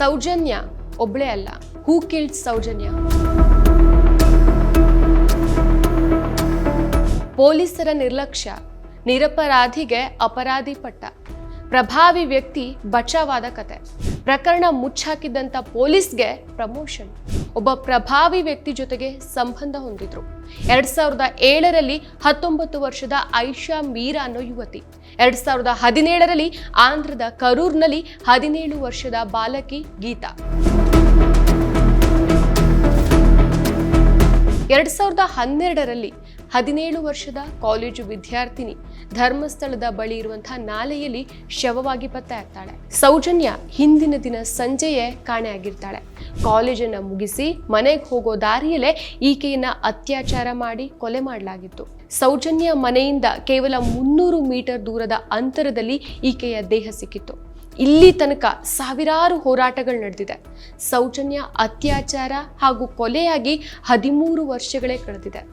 ಸೌಜನ್ಯ ಒಬ್ಳೇ ಅಲ್ಲ. Who killed Soujanya? ಪೊಲೀಸರ ನಿರ್ಲಕ್ಷ್ಯ. ನಿರಪರಾಧಿಗೆ ಅಪರಾಧಿ ಪಟ್ಟ. ಪ್ರಭಾವಿ ವ್ಯಕ್ತಿ ಬಚಾವಾದ ಕತೆ. ಪ್ರಕರಣ ಮುಚ್ಚಾಕಿದ್ದಂಥ ಪೊಲೀಸ್ಗೆ ಪ್ರಮೋಷನ್. ಒಬ್ಬ ಪ್ರಭಾವಿ ವ್ಯಕ್ತಿ ಜೊತೆಗೆ ಸಂಬಂಧ ಹೊಂದಿದ್ರು. ಎರಡ್ ಸಾವಿರದ ಏಳರಲ್ಲಿ ಹತ್ತೊಂಬತ್ತು ವರ್ಷದ ಐಷಾ ಮೀರಾ ಅನ್ನೋ ಯುವತಿ. ಎರಡ್ ಸಾವಿರದ ಹದಿನೇಳರಲ್ಲಿ ಆಂಧ್ರದ ಕರೂರ್ನಲ್ಲಿ ಹದಿನೇಳು ವರ್ಷದ ಬಾಲಕಿ ಗೀತಾ. ಎರಡ್ ಸಾವಿರದ ಹನ್ನೆರಡರಲ್ಲಿ ಹದಿನೇಳು ವರ್ಷದ ಕಾಲೇಜು ವಿದ್ಯಾರ್ಥಿನಿ ಧರ್ಮಸ್ಥಳದ ಬಳಿ ಇರುವಂತಹ ನಾಲೆಯಲ್ಲಿ ಶವವಾಗಿ ಪತ್ತೆಯಾಗ್ತಾಳೆ. ಸೌಜನ್ಯ ಹಿಂದಿನ ದಿನ ಸಂಜೆಯೇ ಕಾಣೆಯಾಗಿರ್ತಾಳೆ. ಕಾಲೇಜನ್ನು ಮುಗಿಸಿ ಮನೆಗೆ ಹೋಗೋ ದಾರಿಯಲ್ಲೇ ಈಕೆಯನ್ನ ಅತ್ಯಾಚಾರ ಮಾಡಿ ಕೊಲೆ ಮಾಡಲಾಗಿತ್ತು. ಸೌಜನ್ಯ ಮನೆಯಿಂದ ಕೇವಲ ಮುನ್ನೂರು ಮೀಟರ್ ದೂರದ ಅಂತರದಲ್ಲಿ ಈಕೆಯ ದೇಹ ಸಿಕ್ಕಿತ್ತು. ಇಲ್ಲಿ ತನಕ ಸಾವಿರಾರು ಹೋರಾಟಗಳು ನಡೆದಿದೆ. ಸೌಜನ್ಯ ಅತ್ಯಾಚಾರ ಹಾಗೂ ಕೊಲೆಯಾಗಿ ಹದಿಮೂರು ವರ್ಷಗಳೇ ಕಳೆದಿದೆ.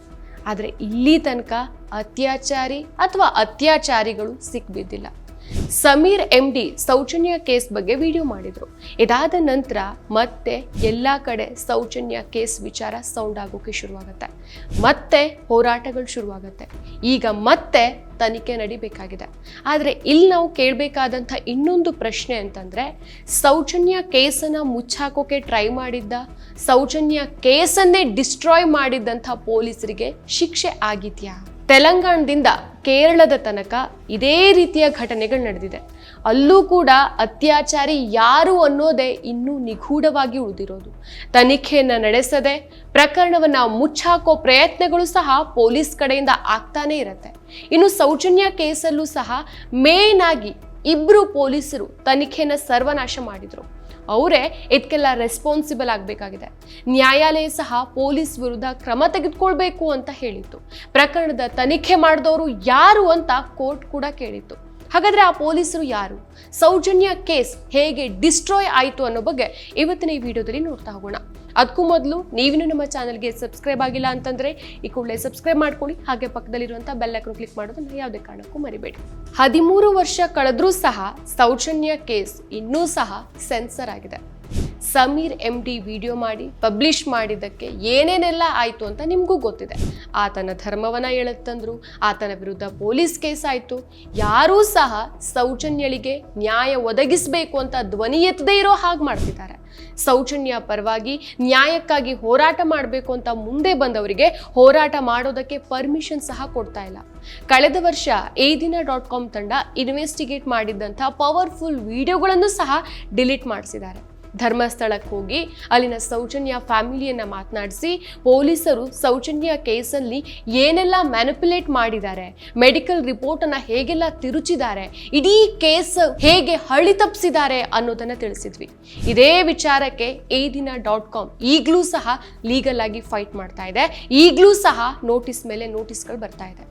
ಆದರೆ ಇಲ್ಲಿ ತನಕ ಅತ್ಯಾಚಾರಿ ಅಥವಾ ಅತ್ಯಾಚಾರಿಗಳು ಸಿಕ್ಬಿದ್ದಿಲ್ಲ. Sameer M D Soujanya case ಬಗ್ಗೆ ವಿಡಿಯೋ ಮಾಡಿದರು. ಇದಾದ ನಂತರ ಮತ್ತೆ ಎಲ್ಲ ಕಡೆ ಸೌಜನ್ಯ ಕೇಸ್ ವಿಚಾರ ಸೌಂಡ್ ಆಗೋಕೆ ಶುರುವಾಗುತ್ತೆ. ಮತ್ತೆ ಹೋರಾಟಗಳು ಶುರುವಾಗುತ್ತೆ. ಈಗ ಮತ್ತೆ ತನಿಖೆ ನಡಿಬೇಕಾಗಿದೆ. ಆದರೆ ಇಲ್ಲಿ ನಾವು ಕೇಳಬೇಕಾದಂಥ ಇನ್ನೊಂದು ಪ್ರಶ್ನೆ ಅಂತಂದರೆ, ಸೌಜನ್ಯ ಕೇಸನ್ನು ಮುಚ್ಚಾಕೋಕೆ ಟ್ರೈ ಮಾಡಿದ್ದ, ಸೌಜನ್ಯ ಕೇಸನ್ನೇ ಡಿಸ್ಟ್ರಾಯ್ ಮಾಡಿದ್ದಂಥ ಪೊಲೀಸರಿಗೆ ಶಿಕ್ಷೆ ಆಗಿದ್ಯಾ? ತೆಲಂಗಾಣದಿಂದ ಕೇರಳದ ತನಕ ಇದೇ ರೀತಿಯ ಘಟನೆಗಳು ನಡೆದಿದೆ. ಅಲ್ಲೂ ಕೂಡ ಅತ್ಯಾಚಾರಿ ಯಾರು ಅನ್ನೋದೇ ಇನ್ನೂ ನಿಗೂಢವಾಗಿ ಉಳಿದಿರೋದು. ತನಿಖೆಯನ್ನು ನಡೆಸದೆ ಪ್ರಕರಣವನ್ನು ಮುಚ್ಚಾಕೋ ಪ್ರಯತ್ನಗಳು ಸಹ ಪೊಲೀಸ್ ಕಡೆಯಿಂದ ಆಗ್ತಾನೆ ಇರುತ್ತೆ. ಇನ್ನು ಸೌಜನ್ಯ ಕೇಸಲ್ಲೂ ಸಹ ಮೇನ್ ಆಗಿ ಇಬ್ರು ಪೊಲೀಸರು ತನಿಖೆಯನ್ನು ಸರ್ವನಾಶ ಮಾಡಿದ್ರು. ಅವರೇ ಇದಕ್ಕೆಲ್ಲ ರೆಸ್ಪಾನ್ಸಿಬಲ್ ಆಗಬೇಕಾಗಿದೆ. ನ್ಯಾಯಾಲಯ ಸಹ ಪೊಲೀಸ್ ವಿರುದ್ಧ ಕ್ರಮ ತೆಗೆದುಕೊಳ್ಬೇಕು ಅಂತ ಹೇಳಿತ್ತು. ಪ್ರಕರಣದ ತನಿಖೆ ಮಾಡಿದವರು ಯಾರು ಅಂತ ಕೋರ್ಟ್ ಕೂಡ ಕೇಳಿತ್ತು. ಹಾಗಾದ್ರೆ ಆ ಪೊಲೀಸರು ಯಾರು? ಸೌಜನ್ಯ ಕೇಸ್ ಹೇಗೆ ಡಿಸ್ಟ್ರಾಯ್ ಆಯಿತು ಅನ್ನೋ ಬಗ್ಗೆ ಇವತ್ತಿನ ಈ ವಿಡಿಯೋದಲ್ಲಿ ನೋಡ್ತಾ ಹೋಗೋಣ. ಅದಕ್ಕೂ ಮೊದಲು ನೀವೂ ನಮ್ಮ ಚಾನಲ್ಗೆ ಸಬ್ಸ್ಕ್ರೈಬ್ ಆಗಿಲ್ಲ ಅಂತಂದ್ರೆ ಈ ಕೂಡಲೇ ಸಬ್ಸ್ಕ್ರೈಬ್ ಮಾಡ್ಕೊಳ್ಳಿ. ಹಾಗೆ ಪಕ್ಕದಲ್ಲಿರುವಂಥ ಬೆಲ್ಲೈಕನ್ ಕ್ಲಿಕ್ ಮಾಡೋದನ್ನು ಯಾವುದೇ ಕಾರಣಕ್ಕೂ ಮರಿಬೇಡಿ. ಹದಿಮೂರು ವರ್ಷ ಕಳೆದ್ರೂ ಸಹ ಸೌಜನ್ಯ ಕೇಸ್ ಇನ್ನೂ ಸಹ ಸೆನ್ಸರ್ ಆಗಿದೆ. ಸಮೀರ್ ಎಂ ಡಿ ವಿಡಿಯೋ ಮಾಡಿ ಪಬ್ಲಿಷ್ ಮಾಡಿದ್ದಕ್ಕೆ ಏನೇನೆಲ್ಲ ಆಯಿತು ಅಂತ ನಿಮಗೂ ಗೊತ್ತಿದೆ. ಆತನ ಧರ್ಮವನ್ನು ಎಳೆತಂದ್ರು ಆತನ ವಿರುದ್ಧ ಪೊಲೀಸ್ ಕೇಸ್ ಆಯಿತು. ಯಾರೂ ಸಹ ಸೌಜನ್ಯಳಿಗೆ ನ್ಯಾಯ ಒದಗಿಸಬೇಕು ಅಂತ ಧ್ವನಿ ಎತ್ತದೇ ಇರೋ ಹಾಗೆ ಮಾಡ್ತಿದ್ದಾರೆ. ಸೌಜನ್ಯ ಪರವಾಗಿ ನ್ಯಾಯಕ್ಕಾಗಿ ಹೋರಾಟ ಮಾಡಬೇಕು ಅಂತ ಮುಂದೆ ಬಂದವರಿಗೆ ಹೋರಾಟ ಮಾಡೋದಕ್ಕೆ ಪರ್ಮಿಷನ್ ಸಹ ಕೊಡ್ತಾ ಇಲ್ಲ. ಕಳೆದ ವರ್ಷ ಏ ದಿನ ಡಾಟ್ ಕಾಮ್ ತಂಡ ಇನ್ವೆಸ್ಟಿಗೇಟ್ ಮಾಡಿದ್ದಂಥ ಪವರ್ಫುಲ್ ವಿಡಿಯೋಗಳನ್ನು ಸಹ ಡಿಲೀಟ್ ಮಾಡಿಸಿದ್ದಾರೆ. ಧರ್ಮಸ್ಥಳಕ್ಕೆ ಹೋಗಿ ಅಲ್ಲಿನ ಸೌಜನ್ಯ ಫ್ಯಾಮಿಲಿಯನ್ನು ಮಾತನಾಡಿಸಿ ಪೊಲೀಸರು ಸೌಜನ್ಯ ಕೇಸಲ್ಲಿ ಏನೆಲ್ಲ ಮ್ಯಾನಿಪುಲೇಟ್ ಮಾಡಿದ್ದಾರೆ, ಮೆಡಿಕಲ್ ರಿಪೋರ್ಟನ್ನು ಹೇಗೆಲ್ಲ ತಿರುಚಿದ್ದಾರೆ, ಇಡೀ ಕೇಸ್ ಹೇಗೆ ಹಳಿ ತಪ್ಪಿಸಿದ್ದಾರೆ ಅನ್ನೋದನ್ನು ತಿಳಿಸಿದ್ವಿ. ಇದೇ ವಿಚಾರಕ್ಕೆ ಏ ದಿನ ಡಾಟ್ ಕಾಮ್ ಈಗಲೂ ಸಹ ಲೀಗಲ್ ಆಗಿ ಫೈಟ್ ಮಾಡ್ತಾ ಇದೆ. ಈಗಲೂ ಸಹ ನೋಟಿಸ್ ಮೇಲೆ ನೋಟಿಸ್ಗಳು ಬರ್ತಾ ಇದೆ.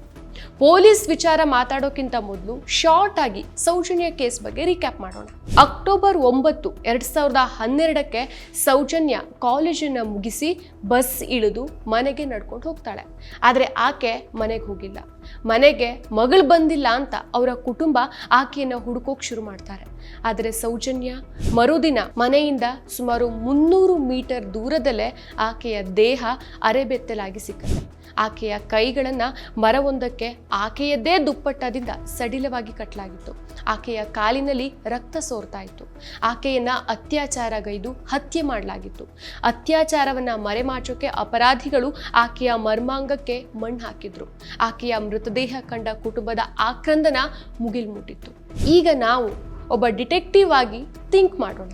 ಪೊಲೀಸ್ ವಿಚಾರ ಮಾತಾಡೋಕ್ಕಿಂತ ಮೊದಲು ಶಾರ್ಟ್ ಆಗಿ ಸೌಜನ್ಯ ಕೇಸ್ ಬಗ್ಗೆ ರೀಕ್ಯಾಪ್ ಮಾಡೋಣ. ಅಕ್ಟೋಬರ್ ಒಂಬತ್ತು, ಎರಡ್ ಸಾವಿರದ ಹನ್ನೆರಡಕ್ಕೆ ಸೌಜನ್ಯ ಕಾಲೇಜನ್ನು ಮುಗಿಸಿ ಬಸ್ ಇಳಿದು ಮನೆಗೆ ನಡ್ಕೊಂಡು ಹೋಗ್ತಾಳೆ. ಆದರೆ ಆಕೆ ಮನೆಗೆ ಹೋಗಿಲ್ಲ. ಮನೆಗೆ ಮಗಳು ಬಂದಿಲ್ಲ ಅಂತ ಅವರ ಕುಟುಂಬ ಆಕೆಯನ್ನ ಹುಡುಕೋಕ್ ಶುರು ಮಾಡ್ತಾರೆ. ಆದರೆ ಸೌಜನ್ಯ ಮರುದಿನ ಮನೆಯಿಂದ ಸುಮಾರು ಮುನ್ನೂರು ಮೀಟರ್ ದೂರದಲ್ಲೇ ಆಕೆಯ ದೇಹ ಅರೆಬೆತ್ತಲಾಗಿ ಸಿಕ್ಕತ್ತೆ. ಆಕೆಯ ಕೈಗಳನ್ನು ಮರವೊಂದಕ್ಕೆ ಆಕೆಯದೇ ದುಪ್ಪಟ್ಟದಿಂದ ಸಡಿಲವಾಗಿ ಕಟ್ಟಲಾಗಿತ್ತು ಆಕೆಯ ಕಾಲಿನಲ್ಲಿ ರಕ್ತ ಸೋರ್ತಾ ಇತ್ತು. ಆಕೆಯನ್ನ ಅತ್ಯಾಚಾರಗೈದು ಹತ್ಯೆ ಮಾಡಲಾಗಿತ್ತು. ಅತ್ಯಾಚಾರವನ್ನ ಮರೆಮಾಚೋಕೆ ಅಪರಾಧಿಗಳು ಆಕೆಯ ಮರ್ಮಾಂಗಕ್ಕೆ ಮಣ್ಣು ಹಾಕಿದ್ರು. ಆಕೆಯ ಮೃತದೇಹ ಕಂಡ ಕುಟುಂಬದ ಆಕ್ರಂದನ ಮುಗಿಲ್ಮುಟ್ಟಿತ್ತು. ಈಗ ನಾವು ಒಬ್ಬ ಡಿಟೆಕ್ಟಿವ್ ಆಗಿ ಥಿಂಕ್ ಮಾಡೋಣ.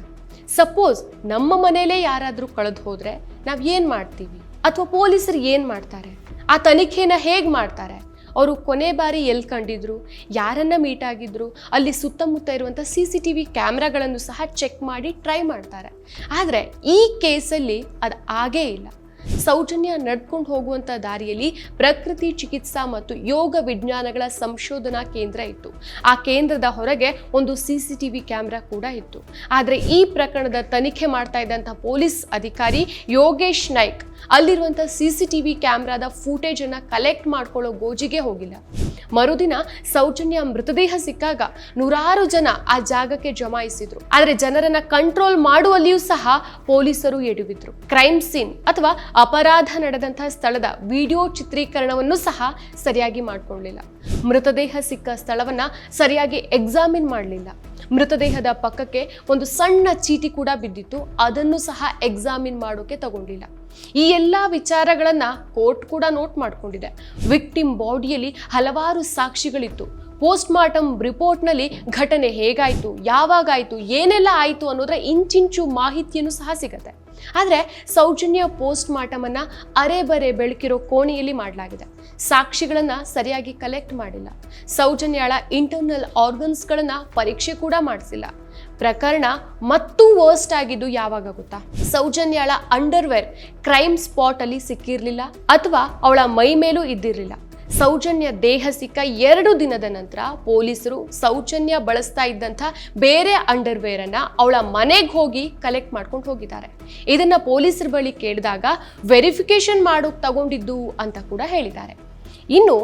ಸಪೋಸ್ ನಮ್ಮ ಮನೇಲೇ ಯಾರಾದರೂ ಕಳೆದು ಹೋದ್ರೆ ನಾವು ಏನು ಮಾಡ್ತೀವಿ? ಅಥವಾ ಪೊಲೀಸರು ಏನು ಮಾಡ್ತಾರೆ? ಆ ತನಿಖೆನ ಹೇಗೆ ಮಾಡ್ತಾರೆ? ಅವರು ಕೊನೆ ಬಾರಿ ಎಲ್ಲಿ ಕಂಡಿದ್ರು? ಯಾರನ್ನ ಮೀಟ್ ಆಗಿದ್ರು? ಅಲ್ಲಿ ಸುತ್ತಮುತ್ತ ಇರುವಂಥ ಸಿ ಸಿ ಟಿ ವಿ ಕ್ಯಾಮ್ರಾಗಳನ್ನು ಸಹ ಚೆಕ್ ಮಾಡಿ ಟ್ರೈ ಮಾಡ್ತಾರೆ. ಆದರೆ ಈ ಕೇಸಲ್ಲಿ ಅದು ಆಗೇ ಇಲ್ಲ. ಸೌಜನ್ಯ ನಡ್ಕೊಂಡು ಹೋಗುವಂತ ದಾರಿಯಲ್ಲಿ ಪ್ರಕೃತಿ ಚಿಕಿತ್ಸಾ ಮತ್ತು ಯೋಗ ವಿಜ್ಞಾನಗಳ ಸಂಶೋಧನಾ ಕೇಂದ್ರ ಇತ್ತು. ಆ ಕೇಂದ್ರದ ಹೊರಗೆ ಒಂದು ಸಿಸಿಟಿವಿ ಕ್ಯಾಮೆರಾ ಕೂಡ ಇತ್ತು. ಆದರೆ ಈ ಪ್ರಕರಣದ ತನಿಖೆ ಮಾಡ್ತಾ ಇದ್ದಂಥ ಪೊಲೀಸ್ ಅಧಿಕಾರಿ ಯೋಗೇಶ್ ನಾಯ್ಕ್ ಅಲ್ಲಿರುವಂಥ ಸಿ ಸಿ ಟಿ ವಿ ಕ್ಯಾಮ್ರಾದ ಫೂಟೇಜನ್ನು ಕಲೆಕ್ಟ್ ಮಾಡ್ಕೊಳ್ಳೋ ಗೋಜಿಗೆ ಹೋಗಿಲ್ಲ. ಮರುದಿನ ಸೌಜನ್ಯ ಮೃತದೇಹ ಸಿಕ್ಕಾಗ ನೂರಾರು ಜನ ಆ ಜಾಗಕ್ಕೆ ಜಮಾಯಿಸಿದ್ರು. ಆದರೆ ಜನರನ್ನ ಕಂಟ್ರೋಲ್ ಮಾಡುವಲ್ಲಿಯೂ ಸಹ ಪೊಲೀಸರು ಎಡವಿದ್ರು. ಕ್ರೈಮ್ ಸೀನ್ ಅಥವಾ ಅಪರಾಧ ನಡೆದಂತಹ ಸ್ಥಳದ ವಿಡಿಯೋ ಚಿತ್ರೀಕರಣವನ್ನು ಸಹ ಸರಿಯಾಗಿ ಮಾಡಿಕೊಳ್ಳಲಿಲ್ಲ ಮೃತದೇಹ ಸಿಕ್ಕ ಸ್ಥಳವನ್ನ ಸರಿಯಾಗಿ ಎಕ್ಸಾಮಿನ್ ಮಾಡಲಿಲ್ಲ. ಮೃತದೇಹದ ಪಕ್ಕಕ್ಕೆ ಒಂದು ಸಣ್ಣ ಚೀಟಿ ಕೂಡ ಬಿದ್ದಿತ್ತು. ಅದನ್ನು ಸಹ ಎಕ್ಸಾಮಿನ್ ಮಾಡೋಕೆ ತಗೊಂಡಿಲ್ಲ. ಈ ಎಲ್ಲ ವಿಚಾರಗಳನ್ನು ಕೋರ್ಟ್ ಕೂಡ ನೋಟ್ ಮಾಡ್ಕೊಂಡಿದೆ. ವಿಕ್ಟಿಮ್ ಬಾಡಿಯಲ್ಲಿ ಹಲವಾರು ಸಾಕ್ಷಿಗಳಿತ್ತು. ಪೋಸ್ಟ್ ಮಾರ್ಟಮ್ ರಿಪೋರ್ಟ್ನಲ್ಲಿ ಘಟನೆ ಹೇಗಾಯ್ತು, ಯಾವಾಗಾಯಿತು, ಏನೆಲ್ಲ ಆಯಿತು ಅನ್ನೋದ್ರ ಇಂಚಿಂಚು ಮಾಹಿತಿಯನ್ನು ಸಹ ಸಿಗತ್ತೆ. ಆದರೆ ಸೌಜನ್ಯ ಪೋಸ್ಟ್ ಮಾರ್ಟಮ್ ಅನ್ನ ಅರೆ ಬರೆ ಬೆಳಕಿರೋ ಕೋಣೆಯಲ್ಲಿ ಮಾಡಲಾಗಿದೆ. ಸಾಕ್ಷಿಗಳನ್ನು ಸರಿಯಾಗಿ ಕಲೆಕ್ಟ್ ಮಾಡಿಲ್ಲ. ಸೌಜನ್ಯಳ ಇಂಟರ್ನಲ್ ಆರ್ಗನ್ಸ್ಗಳನ್ನು ಪರೀಕ್ಷೆ ಕೂಡ ಮಾಡಿಸಿಲ್ಲ. ಪ್ರಕರಣ ಮತ್ತೂ ವರ್ಸ್ಟ್ ಆಗಿದ್ದು ಯಾವಾಗ ಗೊತ್ತಾ? ಸೌಜನ್ಯಳ ಅಂಡರ್ವೇರ್ ಕ್ರೈಮ್ ಸ್ಪಾಟ್ ಅಲ್ಲಿ ಸಿಕ್ಕಿರ್ಲಿಲ್ಲ ಅಥವಾ ಅವಳ ಮೈ ಮೇಲೂ ಇದ್ದಿರಲಿಲ್ಲ. ಸೌಜನ್ಯ ದೇಹ ಸಿಕ್ಕ ಎರಡು ದಿನದ ನಂತರ ಪೊಲೀಸರು ಸೌಜನ್ಯ ಬಳಸ್ತಾ ಇದ್ದಂಥ ಬೇರೆ ಅಂಡರ್ವೇರ್ ಅನ್ನ ಅವಳ ಮನೆಗೆ ಹೋಗಿ ಕಲೆಕ್ಟ್ ಮಾಡ್ಕೊಂಡು ಹೋಗಿದ್ದಾರೆ. ಇದನ್ನ ಪೊಲೀಸರ ಬಳಿ ಕೇಳಿದಾಗ ವೆರಿಫಿಕೇಶನ್ ಮಾಡೋಕೆ ತಗೊಂಡಿದ್ದು ಅಂತ ಕೂಡ ಹೇಳಿದ್ದಾರೆ. ಇನ್ನು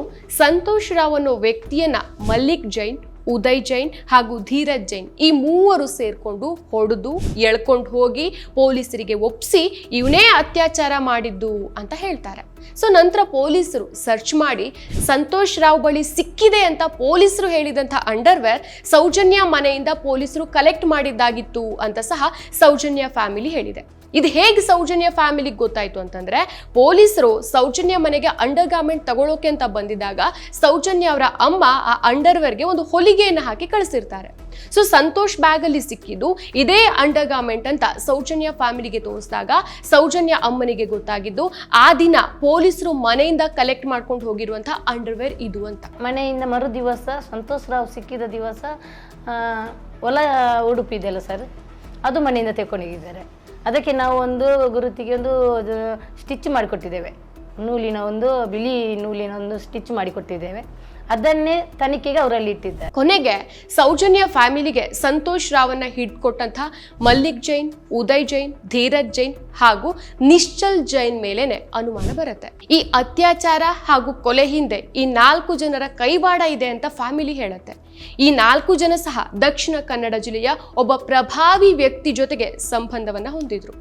ಸಂತೋಷ್ ರಾವ್ ಅನ್ನೋ ವ್ಯಕ್ತಿಯನ್ನ ಮಲ್ಲಿಕ್ ಜೈನ್ ಉದಯ್ ಜೈನ್ ಹಾಗೂ ಧೀರಜ್ ಜೈನ್ ಈ ಮೂವರು ಸೇರಿಕೊಂಡು ಹೊಡೆದು ಎಳ್ಕೊಂಡು ಹೋಗಿ ಪೊಲೀಸರಿಗೆ ಒಪ್ಪಿಸಿ ಇವನೇ ಅತ್ಯಾಚಾರ ಮಾಡಿದ್ದು ಅಂತ ಹೇಳ್ತಾರೆ. ಸೊ ನಂತರ ಪೊಲೀಸರು ಸರ್ಚ್ ಮಾಡಿ ಸಂತೋಷ್ ರಾವ್ ಬಳಿ ಸಿಕ್ಕಿದೆ ಅಂತ ಪೊಲೀಸರು ಹೇಳಿದಂಥ ಅಂಡರ್ವೇರ್ ಸೌಜನ್ಯ ಮನೆಯಿಂದ ಪೊಲೀಸರು ಕಲೆಕ್ಟ್ ಮಾಡಿದ್ದಾಗಿತ್ತು ಅಂತ ಸಹ ಸೌಜನ್ಯ ಫ್ಯಾಮಿಲಿ ಹೇಳಿದೆ. ಇದು ಹೇಗೆ ಸೌಜನ್ಯ ಫ್ಯಾಮಿಲಿಗೆ ಗೊತ್ತಾಯ್ತು ಅಂತಂದ್ರೆ, ಪೊಲೀಸರು ಸೌಜನ್ಯ ಮನೆಗೆ ಅಂಡರ್ ಗಾರ್ಮೆಂಟ್ ತಗೊಳ್ಳೋಕೆ ಅಂತ ಬಂದಿದ್ದಾಗ ಸೌಜನ್ಯ ಅವರ ಅಮ್ಮ ಆ ಅಂಡರ್ವೇರ್ಗೆ ಒಂದು ಹೊಲಿಗೆಯನ್ನು ಹಾಕಿ ಕಳಿಸಿರ್ತಾರೆ. ಸೊ ಸಂತೋಷ್ ಬ್ಯಾಗ್ ಅಲ್ಲಿ ಸಿಕ್ಕಿದ್ದು ಇದೇ ಅಂಡರ್ ಗಾರ್ಮೆಂಟ್ ಅಂತ ಸೌಜನ್ಯ ಫ್ಯಾಮಿಲಿಗೆ ತೋರಿಸಿದಾಗ ಸೌಜನ್ಯ ಅಮ್ಮನಿಗೆ ಗೊತ್ತಾಗಿದ್ದು, ಆ ದಿನ ಪೊಲೀಸರು ಮನೆಯಿಂದ ಕಲೆಕ್ಟ್ ಮಾಡ್ಕೊಂಡು ಹೋಗಿರುವಂತಹ ಅಂಡರ್ವೇರ್ ಇದು ಅಂತ. ಮನೆಯಿಂದ ಮರು ದಿವಸ ಸಂತೋಷ್ ರಾವ್ ಸಿಕ್ಕಿದ ದಿವಸ ಒಲ ಹೊಲ ಉಡುಪು ಇದೆಯಲ್ಲ ಸರ್? ಅದು ಮನೆಯಿಂದ ತೆಕ್ಕೊಂಡಿದ್ದಾರೆ ಅದಕ್ಕೆ ನಾವು ಒಂದು ಗುರುತಿಗೆ ಒಂದು ಸ್ಟಿಚ್ ಮಾಡಿಕೊಟ್ಟಿದ್ದೇವೆ. ನೂಲಿನ ಒಂದು, ಬಿಳಿ ನೂಲಿನ ಒಂದು ಸ್ಟಿಚ್ ಮಾಡಿಕೊಟ್ಟಿದ್ದೇವೆ. ಅದನ್ನೇ ತನಿಖೆಗೆ ಅವರಲ್ಲಿ ಇಟ್ಟಿದ್ದಾರೆ. ಕೊನೆಗೆ ಸೌಜನ್ಯ ಫ್ಯಾಮಿಲಿಗೆ ಸಂತೋಷ್ ರಾವನ್ನ ಹಿಡ್ಕೊಟ್ಟಂತ ಮಲ್ಲಿಕ್ ಜೈನ್, ಉದಯ್ ಜೈನ್, ಧೀರಜ್ ಜೈನ್ ಹಾಗೂ ನಿಶ್ಚಲ್ ಜೈನ್ ಮೇಲೇನೆ ಅನುಮಾನ ಬರುತ್ತೆ. ಈ ಅತ್ಯಾಚಾರ ಹಾಗೂ ಕೊಲೆ ಹಿಂದೆ ಈ ನಾಲ್ಕು ಜನರ ಕೈವಾಡ ಇದೆ ಅಂತ ಫ್ಯಾಮಿಲಿ ಹೇಳುತ್ತೆ. ಈ ನಾಲ್ಕು ಜನ ಸಹ ದಕ್ಷಿಣ ಕನ್ನಡ ಜಿಲ್ಲೆಯ ಒಬ್ಬ ಪ್ರಭಾವಿ ವ್ಯಕ್ತಿ ಜೊತೆಗೆ ಸಂಬಂಧವನ್ನ ಹೊಂದಿದ್ರು.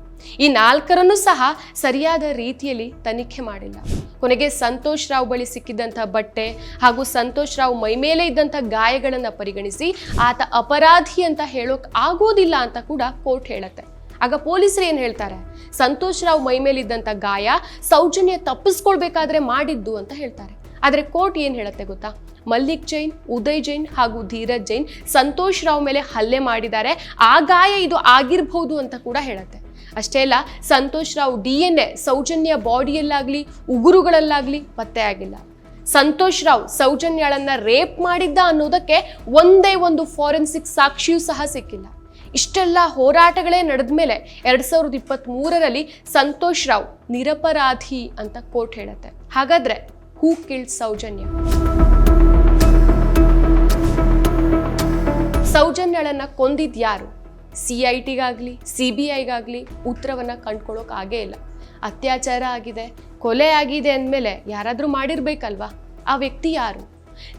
ಈ ನಾಲ್ಕರನ್ನು ಸಹ ಸರಿಯಾದ ರೀತಿಯಲ್ಲಿ ತನಿಖೆ ಮಾಡಿಲ್ಲ. ಕೊನೆಗೆ ಸಂತೋಷ್ ರಾವ್ ಬಳಿ ಸಿಕ್ಕಿದ್ದಂಥ ಬಟ್ಟೆ ಹಾಗೂ ಸಂತೋಷ್ ರಾವ್ ಮೈಮೇಲೆ ಇದ್ದಂಥ ಗಾಯಗಳನ್ನು ಪರಿಗಣಿಸಿ ಆತ ಅಪರಾಧಿ ಅಂತ ಹೇಳೋಕ್ ಆಗೋದಿಲ್ಲ ಅಂತ ಕೂಡ ಕೋರ್ಟ್ ಹೇಳುತ್ತೆ. ಆಗ ಪೊಲೀಸರು ಏನು ಹೇಳ್ತಾರೆ? ಸಂತೋಷ್ ರಾವ್ ಮೈಮೇಲಿದ್ದಂಥ ಗಾಯ ಸೌಜನ್ಯ ತಪ್ಪಿಸ್ಕೊಳ್ಬೇಕಾದ್ರೆ ಮಾಡಿದ್ದು ಅಂತ ಹೇಳ್ತಾರೆ. ಆದರೆ ಕೋರ್ಟ್ ಏನು ಹೇಳುತ್ತೆ ಗೊತ್ತಾ? ಮಲ್ಲಿಕ್ ಜೈನ್, ಉದಯ್ ಜೈನ್ ಹಾಗೂ ಧೀರಜ್ ಜೈನ್ ಸಂತೋಷ್ ರಾವ್ ಮೇಲೆ ಹಲ್ಲೆ ಮಾಡಿದ್ದಾರೆ. ಆ ಗಾಯ ಇದು ಆಗಿರ್ಬಹುದು ಅಂತ ಕೂಡ ಹೇಳುತ್ತೆ. ಅಷ್ಟೇ ಅಲ್ಲ, Santosh Rao D N A Soujanya ಬಾಡಿಯಲ್ಲಾಗಲಿ, ಉಗುರುಗಳಲ್ಲಾಗ್ಲಿ ಪತ್ತೆ ಆಗಿಲ್ಲ. ಸಂತೋಷ್ ರಾವ್ ಸೌಜನ್ಯಳನ್ನ ರೇಪ್ ಮಾಡಿದ್ದ ಅನ್ನೋದಕ್ಕೆ ಒಂದೇ ಒಂದು ಫಾರೆನ್ಸಿಕ್ ಸಾಕ್ಷಿಯೂ ಸಹ ಸಿಕ್ಕಿಲ್ಲ. ಇಷ್ಟೆಲ್ಲ ಹೋರಾಟಗಳೇ ನಡೆದ ಮೇಲೆ ಎರಡು ಸಾವಿರದ ಇಪ್ಪತ್ತ್ ಮೂರರಲ್ಲಿ ಸಂತೋಷ್ ರಾವ್ ನಿರಪರಾಧಿ ಅಂತ ಕೋರ್ಟ್ ಹೇಳುತ್ತೆ. ಹಾಗಾದ್ರೆ ಹೂ ಕಿಲ್ಡ್ ಸೌಜನ್ಯ ಸೌಜನ್ಯಳನ್ನ ಕೊಂದಿದ್ ಯಾರು ಸಿ ಐ ಟಿಗಾಗ್ಲಿ ಸಿ ಬಿ ಐಗಾಗ್ಲಿ ಉತ್ತರವನ್ನು ಕಂಡ್ಕೊಳ್ಳೋಕೆ ಆಗೇ ಇಲ್ಲ ಅತ್ಯಾಚಾರ ಆಗಿದೆ ಕೊಲೆ ಆಗಿದೆ ಅಂದಮೇಲೆ ಯಾರಾದರೂ ಮಾಡಿರ್ಬೇಕಲ್ವಾ ಆ ವ್ಯಕ್ತಿ ಯಾರು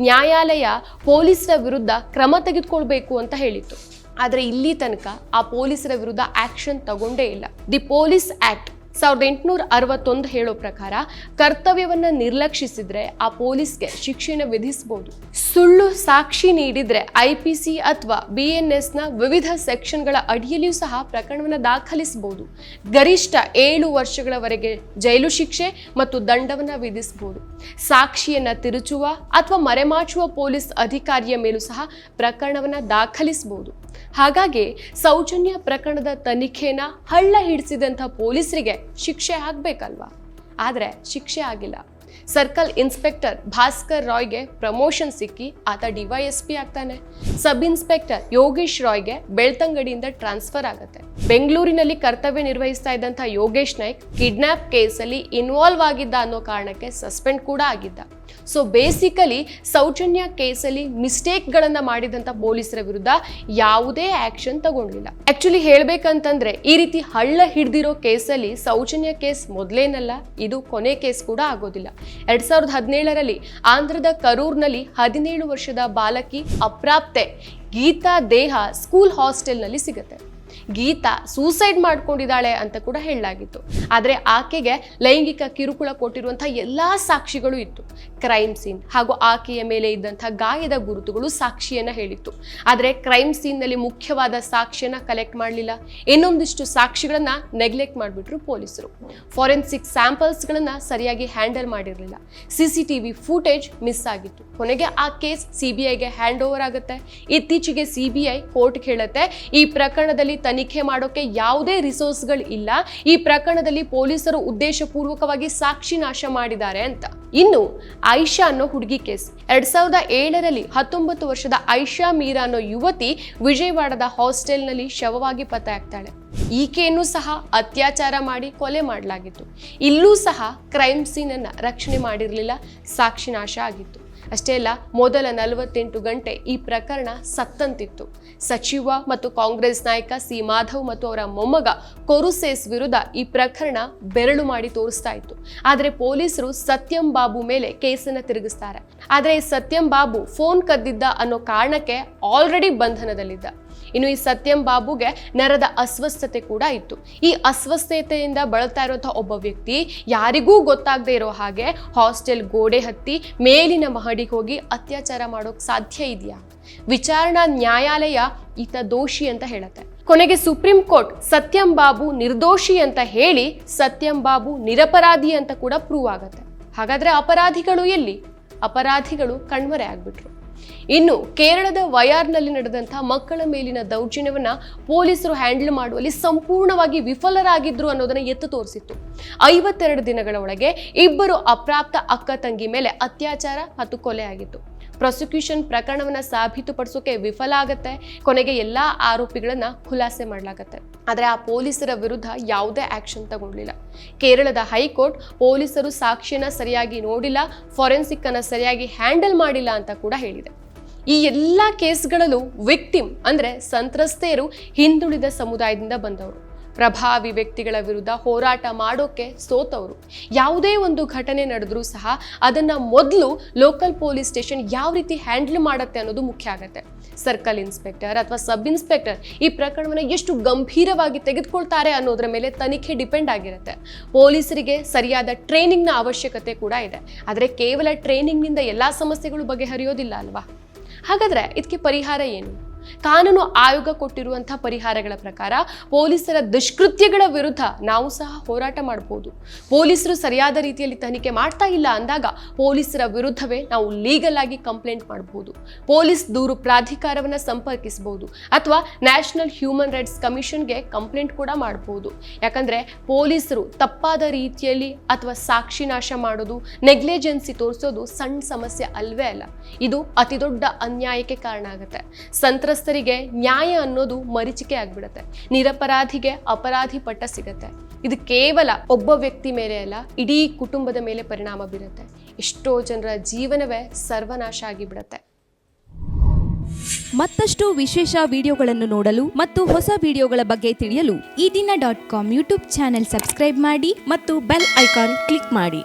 ನ್ಯಾಯಾಲಯ ಪೊಲೀಸರ ವಿರುದ್ಧ ಕ್ರಮ ತೆಗೆದುಕೊಳ್ಬೇಕು ಅಂತ ಹೇಳಿತ್ತು. ಆದರೆ ಇಲ್ಲಿ ತನಕ ಆ ಪೊಲೀಸರ ವಿರುದ್ಧ ಆಕ್ಷನ್ ತಗೊಂಡೇ ಇಲ್ಲ. ದಿ ಪೊಲೀಸ್ ಆಕ್ಟ್ ಸಾವಿರದ ಎಂಟುನೂರ ಅರವತ್ತೊಂದು ಹೇಳೋ ಪ್ರಕಾರ ಕರ್ತವ್ಯವನ್ನು ನಿರ್ಲಕ್ಷಿಸಿದ್ರೆ ಆ ಪೊಲೀಸ್ಗೆ ಶಿಕ್ಷೆನ ವಿಧಿಸಬಹುದು ಸುಳ್ಳು ಸಾಕ್ಷಿ ನೀಡಿದರೆ ಐ ಪಿ ಸಿ ಅಥವಾ ಬಿ ಎನ್ ಎಸ್ನ ವಿವಿಧ ಸೆಕ್ಷನ್ಗಳ ಅಡಿಯಲ್ಲಿಯೂ ಸಹ ಪ್ರಕರಣವನ್ನು ದಾಖಲಿಸಬಹುದು. ಗರಿಷ್ಠ ಏಳು ವರ್ಷಗಳವರೆಗೆ ಜೈಲು ಶಿಕ್ಷೆ ಮತ್ತು ದಂಡವನ್ನು ವಿಧಿಸಬಹುದು. ಸಾಕ್ಷಿಯನ್ನು ತಿರುಚುವ ಅಥವಾ ಮರೆಮಾಚುವ ಪೊಲೀಸ್ ಅಧಿಕಾರಿಯ ಮೇಲೂ ಸಹ ಪ್ರಕರಣವನ್ನು ದಾಖಲಿಸಬಹುದು. ಹಾಗಾಗಿ ಸೌಜನ್ಯ ಪ್ರಕರಣದ ತನಿಖೆನ ಹಳ್ಳ ಹಿಡಿಸಿದಂಥ ಪೊಲೀಸರಿಗೆ ಶಿಕ್ಷೆ ಆಗ್ಬೇಕಲ್ವಾ? ಆದರೆ ಶಿಕ್ಷೆ ಆಗಿಲ್ಲ. ಸರ್ಕಲ್ ಇನ್ಸ್ಪೆಕ್ಟರ್ ಭಾಸ್ಕರ್ ರಾಯ್ಗೆ ಪ್ರಮೋಷನ್ ಸಿಕ್ಕಿ ಆತ ಡಿವೈಎಸ್ಪಿ ಆಗ್ತಾನೆ. ಸಬ್ ಇನ್ಸ್ಪೆಕ್ಟರ್ ಯೋಗೇಶ್ ರಾಯ್ಗೆ ಬೆಳ್ತಂಗಡಿಯಿಂದ ಟ್ರಾನ್ಸ್ಫರ್ ಆಗುತ್ತೆ. ಬೆಂಗಳೂರಿನಲ್ಲಿ ಕರ್ತವ್ಯ ನಿರ್ವಹಿಸ್ತಾ ಇದ್ದಂಥ ಯೋಗೇಶ್ ನಾಯ್ಕ್ ಕಿಡ್ನಾಪ್ ಕೇಸಲ್ಲಿ ಇನ್ವಾಲ್ವ್ ಆಗಿದ್ದ ಅನ್ನೋ ಕಾರಣಕ್ಕೆ ಸಸ್ಪೆಂಡ್ ಕೂಡ ಆಗಿದ್ದ. ಸೊ ಬೇಸಿಕಲಿ ಸೌಜನ್ಯ ಕೇಸಲ್ಲಿ ಮಿಸ್ಟೇಕ್ಗಳನ್ನು ಮಾಡಿದಂಥ ಪೊಲೀಸರ ವಿರುದ್ಧ ಯಾವುದೇ ಆ್ಯಕ್ಷನ್ ತಗೊಂಡಿಲ್ಲ. ಆ್ಯಕ್ಚುಲಿ ಹೇಳಬೇಕಂತಂದರೆ, ಈ ರೀತಿ ಹಳ್ಳ ಹಿಡ್ದಿರೋ ಕೇಸಲ್ಲಿ ಸೌಜನ್ಯ ಕೇಸ್ ಮೊದಲೇನಲ್ಲ, ಇದು ಕೊನೆ ಕೇಸ್ ಕೂಡ ಆಗೋದಿಲ್ಲ. ಎರಡು ಸಾವಿರದ ಹದಿನೇಳರಲ್ಲಿ ಆಂಧ್ರದ ಕರೂರ್ನಲ್ಲಿ ಹದಿನೇಳು ವರ್ಷದ ಬಾಲಕಿ ಅಪ್ರಾಪ್ತೆ ಗೀತಾ ದೇಹ ಸ್ಕೂಲ್ ಹಾಸ್ಟೆಲ್ನಲ್ಲಿ ಸಿಗುತ್ತೆ. ಗೀತಾ ಸೂಸೈಡ್ ಮಾಡ್ಕೊಂಡಿದ್ದಾಳೆ ಅಂತ ಕೂಡ ಹೇಳಲಾಗಿತ್ತು. ಆದರೆ ಆಕೆಗೆ ಲೈಂಗಿಕ ಕಿರುಕುಳ ಕೊಟ್ಟಿರುವಂಥ ಎಲ್ಲ ಸಾಕ್ಷಿಗಳು ಇತ್ತು. ಕ್ರೈಮ್ ಸೀನ್ ಹಾಗೂ ಆಕೆಯ ಮೇಲೆ ಇದ್ದಂಥ ಗಾಯದ ಗುರುತುಗಳು ಸಾಕ್ಷಿಯನ್ನ ಹೇಳಿತ್ತು. ಆದರೆ ಕ್ರೈಮ್ ಸೀನ್ನಲ್ಲಿ ಮುಖ್ಯವಾದ ಸಾಕ್ಷಿಯನ್ನ ಕಲೆಕ್ಟ್ ಮಾಡಲಿಲ್ಲ. ಇನ್ನೊಂದಿಷ್ಟು ಸಾಕ್ಷಿಗಳನ್ನ ನೆಗ್ಲೆಕ್ಟ್ ಮಾಡಿಬಿಟ್ರು ಪೊಲೀಸರು. ಫಾರೆನ್ಸಿಕ್ ಸ್ಯಾಂಪಲ್ಸ್ಗಳನ್ನ ಸರಿಯಾಗಿ ಹ್ಯಾಂಡಲ್ ಮಾಡಿರಲಿಲ್ಲ. C C T V footage miss ಆಗಿತ್ತು ಕೊನೆಗೆ ಆ ಕೇಸ್ ಸಿಬಿಐಗೆ ಹ್ಯಾಂಡ್ ಓವರ್ ಆಗುತ್ತೆ. ಇತ್ತೀಚೆಗೆ ಸಿಬಿಐ ಕೋರ್ಟ್ ಹೇಳುತ್ತೆ, ಈ ಪ್ರಕರಣದಲ್ಲಿ ತನಿಖೆ ಮಾಡೋಕೆ ಯಾವುದೇ ರಿಸೋರ್ಸ್ಗಳು ಇಲ್ಲ. ಈ ಪ್ರಕರಣದಲ್ಲಿ ಪೊಲೀಸರು ಉದ್ದೇಶಪೂರ್ವಕವಾಗಿ ಸಾಕ್ಷಿ ನಾಶ ಮಾಡಿದ್ದಾರೆ ಅಂತ. ಇನ್ನು ಐಷಾ ಅನ್ನೋ ಹುಡುಗಿ ಕೇಸ್. ಎರಡ್ ಸಾವಿರದ ಏಳರಲ್ಲಿ ಹತ್ತೊಂಬತ್ತು ವರ್ಷದ ಐಷಾ ಮೀರಾ ಅನ್ನೋ ಯುವತಿ ವಿಜಯವಾಡದ ಹಾಸ್ಟೆಲ್ನಲ್ಲಿ ಶವವಾಗಿ ಪತ್ತೆ ಆಗ್ತಾಳೆ ಈಕೆಯನ್ನು ಸಹ ಅತ್ಯಾಚಾರ ಮಾಡಿ ಕೊಲೆ ಮಾಡಲಾಗಿತ್ತು. ಇಲ್ಲೂ ಸಹ ಕ್ರೈಮ್ ಸೀನ್ ಅನ್ನ ರಕ್ಷಣೆ ಮಾಡಿರಲಿಲ್ಲ, ಸಾಕ್ಷಿ ನಾಶ ಆಗಿತ್ತು. ಅಷ್ಟೇ ಅಲ್ಲ, ಮೊದಲ ನಲವತ್ತೆಂಟು ಗಂಟೆ ಈ ಪ್ರಕರಣ ಸತ್ತಂತಿತ್ತು. ಸಚಿವ ಮತ್ತು ಕಾಂಗ್ರೆಸ್ ನಾಯಕ ಸಿ. ಮಾಧವ್ ಮತ್ತು ಅವರ ಮೊಮ್ಮಗ ಕೊರುಸೇಸ್ ವಿರುದ್ಧ ಈ ಪ್ರಕರಣ ಬೆರಳು ಮಾಡಿ ತೋರಿಸ್ತಾ ಇತ್ತು. ಆದರೆ ಪೊಲೀಸರು ಸತ್ಯಂ ಬಾಬು ಮೇಲೆ ಕೇಸನ್ನು ತಿರುಗಿಸ್ತಾರೆ. ಆದರೆ ಈ ಸತ್ಯಂ ಬಾಬು ಫೋನ್ ಕದ್ದಿದ್ದ ಅನ್ನೋ ಕಾರಣಕ್ಕೆ ಆಲ್ರೆಡಿ ಬಂಧನದಲ್ಲಿದ್ದ. ಇನ್ನು ಈ ಸತ್ಯಂ ಬಾಬುಗೆ ನರದ ಅಸ್ವಸ್ಥತೆ ಕೂಡ ಇತ್ತು. ಈ ಅಸ್ವಸ್ಥತೆಯಿಂದ ಬಳಲ್ತಾ ಇರುವಂತಹ ಒಬ್ಬ ವ್ಯಕ್ತಿ ಯಾರಿಗೂ ಗೊತ್ತಾಗದೆ ಇರೋ ಹಾಗೆ ಹಾಸ್ಟೆಲ್ ಗೋಡೆ ಹತ್ತಿ ಮೇಲಿನ ಮಹಡಿಗೆ ಹೋಗಿ ಅತ್ಯಾಚಾರ ಮಾಡೋಕ್ ಸಾಧ್ಯ ಇದೆಯಾ? ವಿಚಾರಣಾ ನ್ಯಾಯಾಲಯ ಈತ ದೋಷಿ ಅಂತ ಹೇಳುತ್ತೆ. ಕೊನೆಗೆ ಸುಪ್ರೀಂ ಕೋರ್ಟ್ ಸತ್ಯಂ ಬಾಬು ನಿರ್ದೋಷಿ ಅಂತ ಹೇಳಿ ಸತ್ಯಂ ಬಾಬು ನಿರಪರಾಧಿ ಅಂತ ಕೂಡ ಪ್ರೂವ್ ಆಗತ್ತೆ. ಹಾಗಾದ್ರೆ ಅಪರಾಧಿಗಳು ಎಲ್ಲಿ? ಅಪರಾಧಿಗಳು ಕಣ್ಮರೆ ಆಗ್ಬಿಟ್ರು. ಇನ್ನು ಕೇರಳದ ವಯಾರ್ನಲ್ಲಿ ನಡೆದಂತಹ ಮಕ್ಕಳ ಮೇಲಿನ ದೌರ್ಜನ್ಯವನ್ನ ಪೊಲೀಸರು ಹ್ಯಾಂಡಲ್ ಮಾಡುವಲ್ಲಿ ಸಂಪೂರ್ಣವಾಗಿ ವಿಫಲರಾಗಿದ್ರು ಅನ್ನೋದನ್ನ ಎತ್ತು ತೋರಿಸಿತ್ತು. ಐವತ್ತೆರಡು ದಿನಗಳ ಒಳಗೆ ಇಬ್ಬರು ಅಪ್ರಾಪ್ತ ಅಕ್ಕ ತಂಗಿ ಮೇಲೆ ಅತ್ಯಾಚಾರ ಮತ್ತು ಕೊಲೆ ಆಗಿತ್ತು. ಪ್ರಾಸಿಕ್ಯೂಷನ್ ಪ್ರಕರಣವನ್ನ ಸಾಬೀತುಪಡಿಸೋಕೆ ವಿಫಲ ಆಗತ್ತೆ, ಕೊನೆಗೆ ಎಲ್ಲಾ ಆರೋಪಿಗಳನ್ನ ಖುಲಾಸೆ ಮಾಡಲಾಗತ್ತೆ. ಆದರೆ ಆ ಪೊಲೀಸರ ವಿರುದ್ಧ ಯಾವುದೇ ಆಕ್ಷನ್ ತಗೊಂಡಿಲ್ಲ ಕೇರಳದ ಹೈಕೋರ್ಟ್ ಪೊಲೀಸರು ಸಾಕ್ಷಿಯನ್ನ ಸರಿಯಾಗಿ ನೋಡಿಲ್ಲ ಫಾರೆನ್ಸಿಕ್ ಅನ್ನ ಸರಿಯಾಗಿ ಹ್ಯಾಂಡಲ್ ಮಾಡಿಲ್ಲ ಅಂತ ಕೂಡ ಹೇಳಿದೆ. ಈ ಎಲ್ಲ ಕೇಸ್ಗಳಲ್ಲೂ ವಿಕ್ಟಿಮ್ ಅಂದ್ರೆ ಸಂತ್ರಸ್ತೆಯರು ಹಿಂದುಳಿದ ಸಮುದಾಯದಿಂದ ಬಂದವರು. ಪ್ರಭಾವಿ ವ್ಯಕ್ತಿಗಳ ವಿರುದ್ಧ ಹೋರಾಟ ಮಾಡೋಕ್ಕೆ ಸೋತವರು. ಯಾವುದೇ ಒಂದು ಘಟನೆ ನಡೆದ್ರೂ ಸಹ ಅದನ್ನ ಮೊದಲು ಲೋಕಲ್ ಪೊಲೀಸ್ ಸ್ಟೇಷನ್ ಯಾವ ರೀತಿ ಹ್ಯಾಂಡಲ್ ಮಾಡುತ್ತೆ ಅನ್ನೋದು ಮುಖ್ಯ ಆಗುತ್ತೆ. ಸರ್ಕಲ್ ಇನ್ಸ್ಪೆಕ್ಟರ್ ಅಥವಾ ಸಬ್ ಇನ್ಸ್ಪೆಕ್ಟರ್ ಈ ಪ್ರಕರಣವನ್ನು ಎಷ್ಟು ಗಂಭೀರವಾಗಿ ತೆಗೆದುಕೊಳ್ತಾರೆ ಅನ್ನೋದ್ರ ಮೇಲೆ ತನಿಖೆ ಡಿಪೆಂಡ್ ಆಗಿರುತ್ತೆ. ಪೊಲೀಸರಿಗೆ ಸರಿಯಾದ ಟ್ರೈನಿಂಗ್ನ ಅವಶ್ಯಕತೆ ಕೂಡ ಇದೆ. ಆದರೆ ಕೇವಲ ಟ್ರೈನಿಂಗ್ನಿಂದ ಎಲ್ಲ ಸಮಸ್ಯೆಗಳು ಬಗೆಹರಿಯೋದಿಲ್ಲ ಅಲ್ವಾ? ಹಾಗಾದ್ರೆ ಇದಕ್ಕೆ ಪರಿಹಾರ ಏನು? ಕಾನೂನು ಆಯೋಗ ಕೊಟ್ಟಿರುವಂತಹ ಪರಿಹಾರಗಳ ಪ್ರಕಾರ ಪೊಲೀಸರ ದುಷ್ಕೃತ್ಯಗಳ ವಿರುದ್ಧ ನಾವು ಸಹ ಹೋರಾಟ ಮಾಡಬಹುದು ಪೊಲೀಸರು ಸರಿಯಾದ ರೀತಿಯಲ್ಲಿ ತನಿಖೆ ಮಾಡ್ತಾ ಇಲ್ಲ ಅಂದಾಗ ಪೊಲೀಸರ ವಿರುದ್ಧವೇ ನಾವು ಲೀಗಲ್ ಆಗಿ ಕಂಪ್ಲೇಂಟ್ ಮಾಡಬಹುದು ಪೊಲೀಸ್ ದೂರು ಪ್ರಾಧಿಕಾರವನ್ನ ಸಂಪರ್ಕಿಸಬಹುದು ಅಥವಾ ನ್ಯಾಷನಲ್ ಹ್ಯೂಮನ್ ರೈಟ್ಸ್ ಕಮಿಷನ್ಗೆ ಕಂಪ್ಲೇಂಟ್ ಕೂಡ ಮಾಡಬಹುದು ಯಾಕಂದ್ರೆ ಪೊಲೀಸರು ತಪ್ಪಾದ ರೀತಿಯಲ್ಲಿ ಅಥವಾ ಸಾಕ್ಷಿ ನಾಶ ಮಾಡೋದು ನೆಗ್ಲಿಜೆನ್ಸಿ ತೋರಿಸೋದು ಸಣ್ಣ ಸಮಸ್ಯೆ ಅಲ್ವೇ ಅಲ್ಲ. ಇದು ಅತಿ ದೊಡ್ಡ ಅನ್ಯಾಯಕ್ಕೆ ಕಾರಣ ಆಗುತ್ತೆ. ಸಂತ್ರಸ್ತರಿಗೆ ನ್ಯಾಯ ಅನ್ನೋದು ಮರೀಚಿಕೆ ಆಗ್ಬಿಡುತ್ತೆ. ನಿರಪರಾಧಿಗೆ ಅಪರಾಧಿ ಪಟ್ಟ ಸಿಗತ್ತೆ. ಇದು ಕೇವಲ ಒಬ್ಬ ವ್ಯಕ್ತಿ ಮೇಲೆ ಅಲ್ಲ, ಇಡೀ ಕುಟುಂಬದ ಮೇಲೆ ಪರಿಣಾಮ ಬೀರುತ್ತೆ. ಎಷ್ಟೋ ಜನರ ಜೀವನವೇ ಸರ್ವನಾಶ ಆಗಿಬಿಡತ್ತೆ. ಮತ್ತಷ್ಟು ವಿಶೇಷ ವಿಡಿಯೋಗಳನ್ನು ನೋಡಲು ಮತ್ತು ಹೊಸ ವಿಡಿಯೋಗಳ ಬಗ್ಗೆ ತಿಳಿಯಲು Eedina dot com YouTube channel subscribe ಮಾಡಿ ಮತ್ತು ಬೆಲ್ ಐಕಾನ್ ಕ್ಲಿಕ್ ಮಾಡಿ.